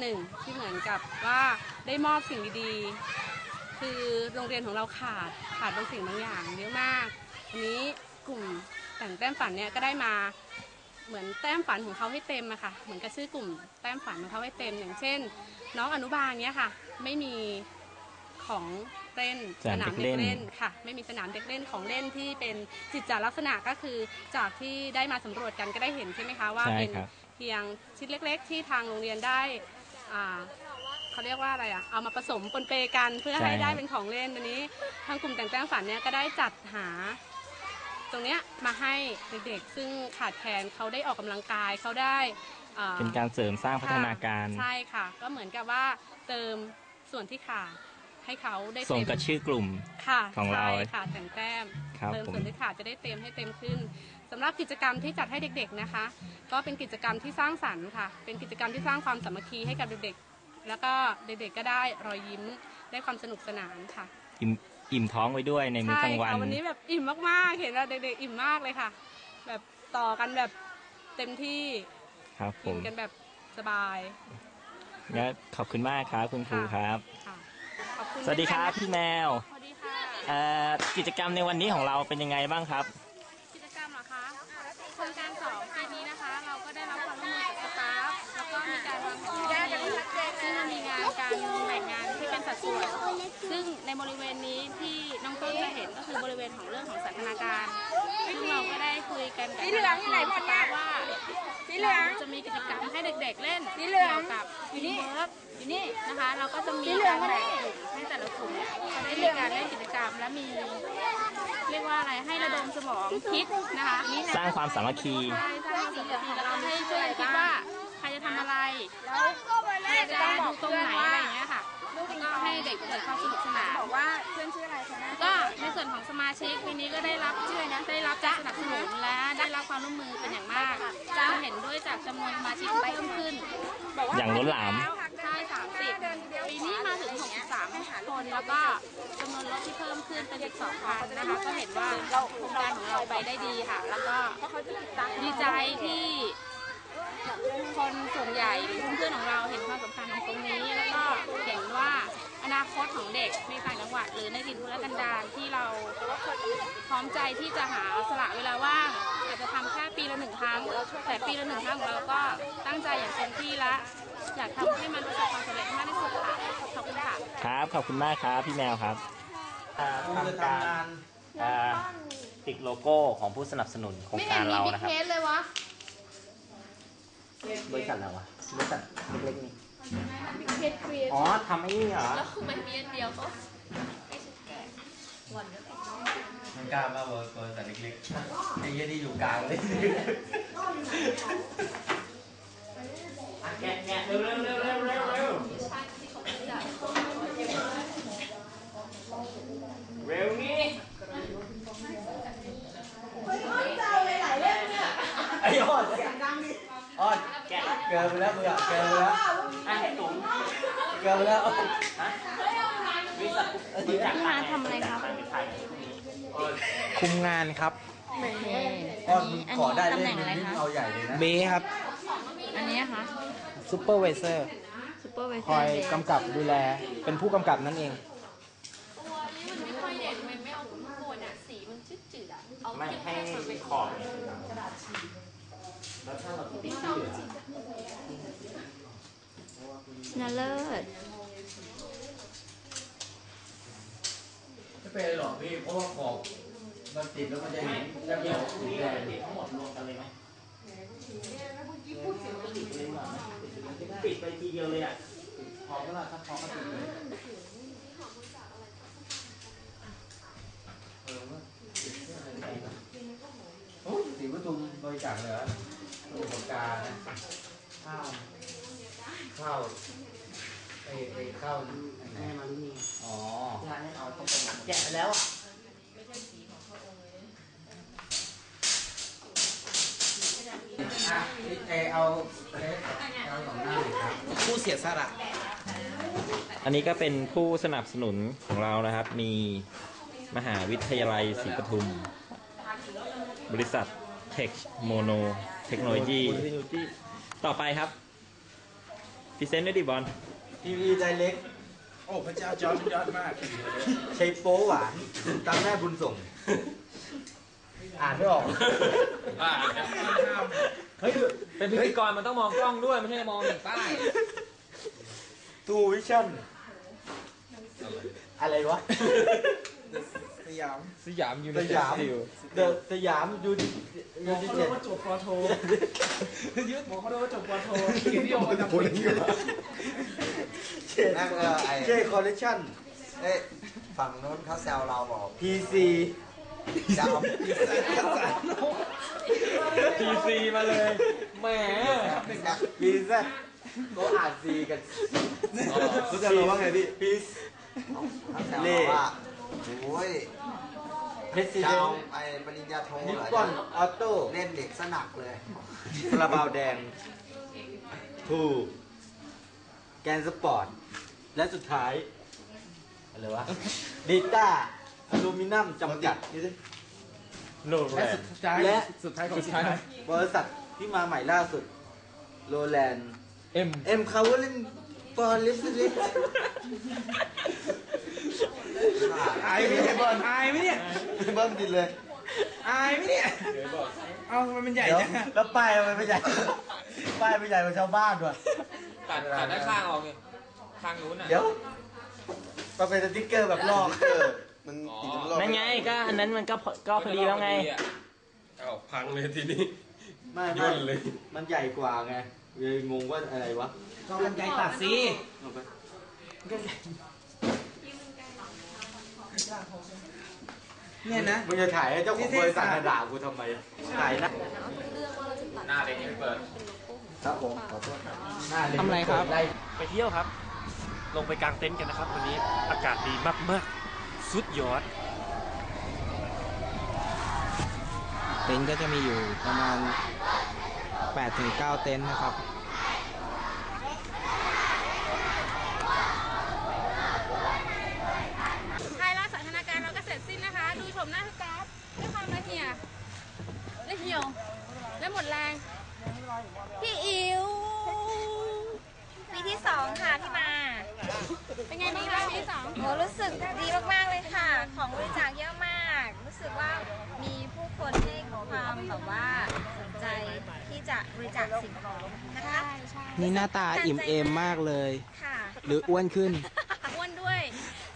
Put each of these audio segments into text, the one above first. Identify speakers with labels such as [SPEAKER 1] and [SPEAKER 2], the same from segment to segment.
[SPEAKER 1] หนึ่งที่เหมือนกับว่าได้มอบสิ่งดีๆ คือโรงเรียนของเราขาดขาดบางสิ่งบางอย่างเยอะมากอันนี้กลุ่มแต่งแต้มฝันเนี่ยก็ได้มาเหมือนแต้มฝันของเขาให้เต็มอะค่ะ เหมือนกับชื่อกลุ่มแต้มฝันของเขาให้เต็ม อย่างเช่น น้องอนุบาลเนี้ยค่ะ ไม่มีของเล่น
[SPEAKER 2] สนามเด็กเล่น
[SPEAKER 1] ค่ะ ไม่มีสนามเด็กเล่นของเล่นที่เป็นจิตจาลักษณะก็คือจากที่ได้มาสำรวจกันก็ได้เห็นใช่ไหมคะว่า
[SPEAKER 2] ใช่
[SPEAKER 1] เป็น
[SPEAKER 2] ครับ
[SPEAKER 1] เพียงชิ้นเล็ก ๆ ที่ทางโรงเรียนได้ อ่าเขาเรียกว่าอะไรอะเอามาผสมปนเปกันเพื่อ
[SPEAKER 2] ใช่
[SPEAKER 1] ให้ได้เป็นของเล่นอันนี้ ทางกลุ่มแต่งแต้มฝันเนี่ยก็ได้จัดหา ตรงเนี้ยมาให้เด็กๆ ซึ่งขาดแคลนเขาได้ออกกำลังกายเขาได้อ่า
[SPEAKER 2] เป็นการเสริมสร้างพัฒนาการ
[SPEAKER 1] ใช่ค่ะ ก็เหมือนกับว่าเติมส่วนที่ขาด ให้เขาได้
[SPEAKER 2] ส่ง
[SPEAKER 1] เต็ม
[SPEAKER 2] กับชื่อกลุ่ม
[SPEAKER 1] ค่ะ
[SPEAKER 2] ของเรา
[SPEAKER 1] ใช่ค่ะแต่งแต้ม
[SPEAKER 2] ครับ
[SPEAKER 1] เติม
[SPEAKER 2] ผม
[SPEAKER 1] ส่วนที่ขาดจะได้เต็มให้เต็มขึ้นสำหรับกิจกรรมที่จัดให้เด็กๆนะคะ ก็เป็นกิจกรรมที่สร้างสรรค์ค่ะ เป็นกิจกรรมที่สร้างความสามัคคีให้กับเด็กๆแล้วก็เด็กๆก็ได้รอยยิ้มได้ความสนุกสนานค่ะ
[SPEAKER 2] อิ่มอิ่มท้องไว้ด้วยในมื้อกลางวัน
[SPEAKER 1] ค่ะวันนี้แบบอิ่มมากๆเห็นว่าเด็กๆอิ่มมากเลยค่ะ แบบต่อกันแบบเต็มที่
[SPEAKER 2] ครับผ
[SPEAKER 1] กิน
[SPEAKER 2] ม
[SPEAKER 1] กันแบบสบาย
[SPEAKER 2] งั้นขอบคุณมากครับคุณครูครับ
[SPEAKER 1] ค่ะขอบคุณ
[SPEAKER 2] สวัสดีครับ
[SPEAKER 1] ด้วยกันนะ
[SPEAKER 2] พี่แมว
[SPEAKER 1] สวัสดีค่ะ
[SPEAKER 2] เอ่อกิจกรรมในวันนี้ของเราเป็นยังไงบ้างครับ
[SPEAKER 1] กิจกรรมเหรอคะโครงการสองปีนี้นะคะ เราก็ได้รับความร่วมมือจากสตาฟแล้วก็มีการวางแผนที่ดีซึ่งมีงานการแบ่งงานที่เป็นสัดส่วน ซึ่งในบริเวณนี้ที่น้องต้นจะเห็นก็คือบริเวณของเรื่องของสันทนาการ ซึ่งเราก็ได้คุยกันกับ
[SPEAKER 3] สีเหลืองที่ไหนหมดเนี่ย
[SPEAKER 1] ว่า
[SPEAKER 3] สีเหลือง
[SPEAKER 1] จะ มีกิจกรรมให้เด็กๆเล่น
[SPEAKER 3] สีเหลือง
[SPEAKER 1] เกี่ยวกับ
[SPEAKER 3] อยู่นี่
[SPEAKER 1] ทีมเวิร์ก
[SPEAKER 3] อยู่นี่
[SPEAKER 1] นะคะเราก็จะมี
[SPEAKER 3] สีเหลือ
[SPEAKER 1] กางร
[SPEAKER 3] มา
[SPEAKER 1] แบ่ง
[SPEAKER 3] นี่
[SPEAKER 1] กลุ่มให้แต่ละกลุ่มเนี่ยเขาได้มีการเล่นกิจกรรมและมี เรียกว่าอะไรให้ระดมสมองคิดนะคะนี่นะ
[SPEAKER 2] สร้างความสามัคคี
[SPEAKER 1] ใช่สร้างความสามัคคีแล้วก็ให้ช่วยกันคิดว่าใครจะทำอะไร
[SPEAKER 3] แล้วก็มา
[SPEAKER 1] ใคร
[SPEAKER 3] เล่น
[SPEAKER 1] จะ
[SPEAKER 3] ต้องบ
[SPEAKER 1] ดู
[SPEAKER 3] อก
[SPEAKER 1] ตรง
[SPEAKER 3] เพื่อน
[SPEAKER 1] ไหน เด็กเกิดความสนุกสนาน
[SPEAKER 3] บอกว่าเพื่อนชื่ออะไรคะนะ
[SPEAKER 1] ก็ในส่วนของสมาชิกปีนี้ก็ได้รับชื่อนะได้รับการสนับสนุนและได้รับความร่วมมือเป็นอย่างมากจะเห็นด้วยจากจำนวนสมาชิกเพิ่มขึ้น
[SPEAKER 3] บอกว่า
[SPEAKER 2] อย่างล้นหลาม
[SPEAKER 1] ใช่สามสิบปีนี้มาถึง63คนแล้วก็จำนวนรถที่เพิ่มขึ้นเป็นอีก2คันนะคะก็เห็นว่าโครงการของเราไปได้ดีค่ะ แล้วก็ดีใจที่คนส่วนใหญ่หรือเพื่อนๆของเราเห็นความสำคัญของตรงนี้แล้วก็เห็นว่าอนาคต ของเด็กในต่างจังหวัดหรือในถิ่นทุรกันดารที่เราพร้อมใจที่จะหาสละเวลาว่างอาจจะทำแค่ปีละหนึ่งครั้ง แต่ปีละหนึ่งครั้งของเราก็ตั้งใจอย่างเต็มที่และ อยากทำให้มันประสบความสำเร็จมากที่สุดค่ะขอบคุณค่ะ
[SPEAKER 2] ครับขอบคุณมากครับพี่แมวครับทำการติดโลโก้ของผู้สนับสนุนโครงการเรานะครับ
[SPEAKER 1] เลยวะ
[SPEAKER 2] บริษัทอะไรวะบริษัทเล็กๆนี่
[SPEAKER 1] เพจครีเอท
[SPEAKER 2] อ๋อทำไอ้นี่เหรอ
[SPEAKER 1] แล้วคือมันมีอันเดียวก็
[SPEAKER 4] มันกล้ามากเลยตัวแต่เล็กๆไอ้เหี้ยที่อยู่กลางเลย
[SPEAKER 2] แกะแกะเร็วเร็วเร็วเร็วเร็วเร็วเร็วนี่ไอ้ยอด
[SPEAKER 4] อ้อน
[SPEAKER 2] แกะ
[SPEAKER 4] เกินไปแล้วมึงอะเกินไปแล้ว
[SPEAKER 2] ไอ้ ตุ๋ม
[SPEAKER 4] เกินไปแล้วอ้อน
[SPEAKER 2] บริษัทบริษัท
[SPEAKER 1] พี่มาทำอะไรครับ
[SPEAKER 5] คุมงานครับ
[SPEAKER 4] อ้อนมึงขอได้เล่นมึงนี่เอาใหญ่เลยนะ
[SPEAKER 5] เบครับ
[SPEAKER 1] อันนี้คะ
[SPEAKER 5] ซูเปอร์ไวเซอร์
[SPEAKER 1] ซูเปอร์ไวเซ
[SPEAKER 5] คอยกำกับดูแล เป็นผู้กำกับนั่นเอง
[SPEAKER 1] ไม่ค่อยเด็ดมันไม่เอาทุกคนอะ สีมันจืดๆอะ เอา
[SPEAKER 2] ไม่ให้ขอบแล้วถ้าเราติดชื่อ
[SPEAKER 1] น่าเลิศ
[SPEAKER 4] ไม่เป็นไรหรอกพี่ เพราะว่าขอบมันติดแล้วมันจะเห็นแล้ว
[SPEAKER 2] เดี๋
[SPEAKER 4] เดี๋
[SPEAKER 2] ย
[SPEAKER 4] ยวว
[SPEAKER 2] นี่เราติดทั้งหมดรวมกันเลยไหมปิดไปทีเดียวเลยอะ
[SPEAKER 4] พอก็ละถ้าพอก็ติดเลยเออว่าติดเรื่องอะไรดีวะโอ้ยสีประตูบริจาคเลยเหรออุปการณ์นะข้าว ข้าวไอ้ไอ้ข้าวอันไหน
[SPEAKER 5] แม่มารุณี
[SPEAKER 4] อ๋อ
[SPEAKER 5] ที่ให้เอาต้องเป็น
[SPEAKER 2] แกะไปแล้วอะ
[SPEAKER 4] อะนี่เอเอาเอเอาสองหน้าเลยครับ
[SPEAKER 5] ผู้เสียสละ
[SPEAKER 2] อันนี้ก็เป็นผู้สนับสนุนของเรานะครับ มีมหาวิทยาลัยศรีปทุม บริษัทเทคโมโนเทคโนโลยี ต่อไปครับ พรีเซนต์ด้วยดิบอล
[SPEAKER 4] ทีวีไดเล็ก
[SPEAKER 5] โอ้พระเจ้าจอร์จยอดมาก
[SPEAKER 4] ใช้โป๊หวานตามแม่บุญส่ง อ่านไม่ออกเฮ้ย
[SPEAKER 2] เป็นพิธีกรมันต้องมองกล้องด้วยไม่ใช่มองอย่างป้าย
[SPEAKER 4] ทูวิชั่น อะไรวะ
[SPEAKER 5] ส ยาม
[SPEAKER 2] สยามยู
[SPEAKER 4] สยามเดอะสยามยูนิยูนิเจ็ด
[SPEAKER 5] จบปอโทยึดหมอเขาโดนว่าจบปอโทเกียรตินิยมประจำปี
[SPEAKER 6] นั่งเออไอ้
[SPEAKER 4] เจคอลเลคชั่น
[SPEAKER 6] เอ้ยฝั่งโน้นเขาแซวเราบอก
[SPEAKER 4] พีซี
[SPEAKER 6] จะเอา
[SPEAKER 2] พีซีมาเลยแหม
[SPEAKER 4] พีซก็อ่านซีกันรู้จะรู้ว่าไงพี่พีซ
[SPEAKER 6] เขาแซวเราว่า โอ้ย
[SPEAKER 4] เพสซิ
[SPEAKER 6] จะ
[SPEAKER 4] เดน
[SPEAKER 6] เอาไอ้ปริญญาโท
[SPEAKER 4] นิ
[SPEAKER 6] เหร
[SPEAKER 4] ป
[SPEAKER 6] อ
[SPEAKER 4] ปอนออโต้
[SPEAKER 6] เล่นเด็กสนักเลย
[SPEAKER 4] คาราบาวแดงทูแกนสปอร์ต และสุดท้าย อะไรวะดิต้าอลูมิเนียมจำกัด
[SPEAKER 2] โนแร
[SPEAKER 5] และ
[SPEAKER 2] น
[SPEAKER 5] สุดท้าย
[SPEAKER 4] และ
[SPEAKER 5] สุดท้ายของสุดท้าย
[SPEAKER 4] บริษัทที่มาใหม่ล่าสุดโรแลนด์
[SPEAKER 2] เอ็ม
[SPEAKER 4] เอ็มคาร์วลินปอลิสลิส
[SPEAKER 5] อายไหมเนี่ยบอลอายไหมเนี่ย
[SPEAKER 4] เบิ้มดินเลย
[SPEAKER 5] อายไหมเนี่ยเอาทำไมมันใหญ่
[SPEAKER 4] เดี๋ยว
[SPEAKER 5] จังอะ
[SPEAKER 4] แล้วป้ายมันไม่ใหญ่ ป้ายไม่ใหญ่กว่าชาวบ้านด้วย
[SPEAKER 2] ตัดตัดด้านข้างออกไงข้างนู้นอะ
[SPEAKER 4] เดี๋ยวมาเป็นสติ๊กเกอร์แบบลอก
[SPEAKER 6] มันติดตลก
[SPEAKER 2] นั่นไงก็อันนั้นมันก็พอก็พอดีแล้วไง
[SPEAKER 7] เอาพังเลยทีนี้
[SPEAKER 4] ไม่
[SPEAKER 7] ย่
[SPEAKER 4] ไม่
[SPEAKER 7] นเลย
[SPEAKER 4] มันใหญ่กว่าไงเลยงงว่าอะไรวะ
[SPEAKER 5] ก็กันไกลตัดสิ
[SPEAKER 4] เอาไป
[SPEAKER 5] เนี่ยนะ
[SPEAKER 4] มึงจะถ่ายให้เจ้าของบริษัทมาด่ากูทำไมถ่ายหน้า
[SPEAKER 2] หน้าเด็กยังไม่เปิด
[SPEAKER 6] ครับผมขอโทษครับ
[SPEAKER 4] หน้าเลย
[SPEAKER 5] ทำอะไรครับ
[SPEAKER 4] ไล่
[SPEAKER 8] ไปเที่ยวครับ ลงไปกางเต็นท์กันนะครับวันนี้อากาศดีมากๆ สุดยอด
[SPEAKER 5] เต็นท์ก็จะมีอยู่ประมาณ8ถึง9เต็นท์นะครับ
[SPEAKER 1] ไทยรัฐสันทนาการเราก็เสร็จสิ้นนะคะ ดูช มหน้าสตาฟด้วยความละเหี่ยละเหี่ยวและหมดแรง พี่อิ๋ว
[SPEAKER 3] ปีที่สองค่ะพี่มา
[SPEAKER 1] เป็นไงบ้างคะพี่สอง
[SPEAKER 3] โอ้รู้สึกดีมากๆเลยค่ะ ของบริจาคเยอะมาก รู้สึกว่ามีผู้คนให้ความแบบว่าสนใจที่จะบริจาคสิ่งของนะคะ
[SPEAKER 5] นี่หน้าตาอิ่มเอมมากเลย
[SPEAKER 3] ค่ะ
[SPEAKER 5] หรืออ้วนขึ้
[SPEAKER 1] นด้วย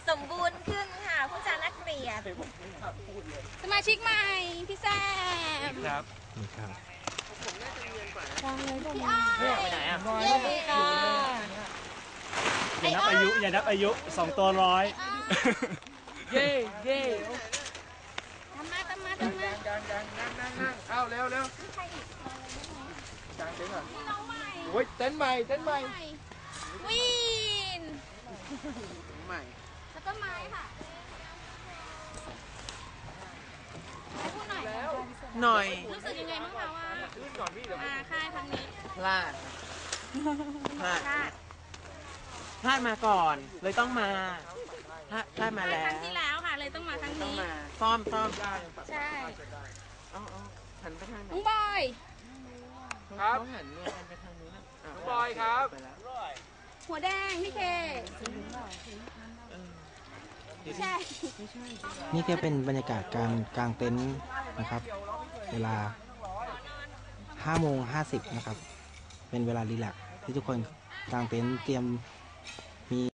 [SPEAKER 3] สมบูรณ์ขึ้นค่ะ ผู้จานักเกลียด
[SPEAKER 1] สมาชิกใหม่ พี่แซม
[SPEAKER 8] ครับ
[SPEAKER 5] นี่ครับ
[SPEAKER 1] พี่อ้อย
[SPEAKER 8] ไปไหนอะ
[SPEAKER 1] เย้ค่ะ
[SPEAKER 8] อย่านับอายุอย่านับอายุสองตัวร้อยเย้เย้
[SPEAKER 1] ทำมาทำมาทำมา
[SPEAKER 5] เอาเร็วเร็ว
[SPEAKER 1] นี่น้องใหม่
[SPEAKER 5] โอ้ยเต็นท์ใหม่เต็นท์ใหม่
[SPEAKER 1] ใหม่วิน
[SPEAKER 5] ใหม่
[SPEAKER 1] แล้วก็ไม้ค่ะให้พูด หน่อย
[SPEAKER 5] หน่อย
[SPEAKER 1] รู้สึกยังไงบ้างคะว่ามาค่ายครั้งนี้
[SPEAKER 5] พลาดพลาด
[SPEAKER 1] พลาด
[SPEAKER 5] พลาดมาก่อน เลยต้องมาพลาดพลาดมา
[SPEAKER 1] พลาด
[SPEAKER 5] แล้
[SPEAKER 1] ควรั้งที่แล้วค่ะเลยต้องมาครั้ง
[SPEAKER 5] ต้อง
[SPEAKER 1] นี้
[SPEAKER 5] มาซ่อมซ่อม
[SPEAKER 1] ใช่
[SPEAKER 5] เอาเอาหันไปทางไหน
[SPEAKER 1] น้องบอย
[SPEAKER 5] ครับเขาหันเนี่ยหันไปทางนู้นนะน้องบอยครับ ไปแล้ว
[SPEAKER 1] หัวแดงพี่เคใช่
[SPEAKER 5] นี่ก็เป็นบรรยากาศการกลางเต็นท์นะครับ เวลา5โมง50 นะครับ เป็นเวลารีแลกซ์ที่ทุกคนกลางเต็นท์เตรียม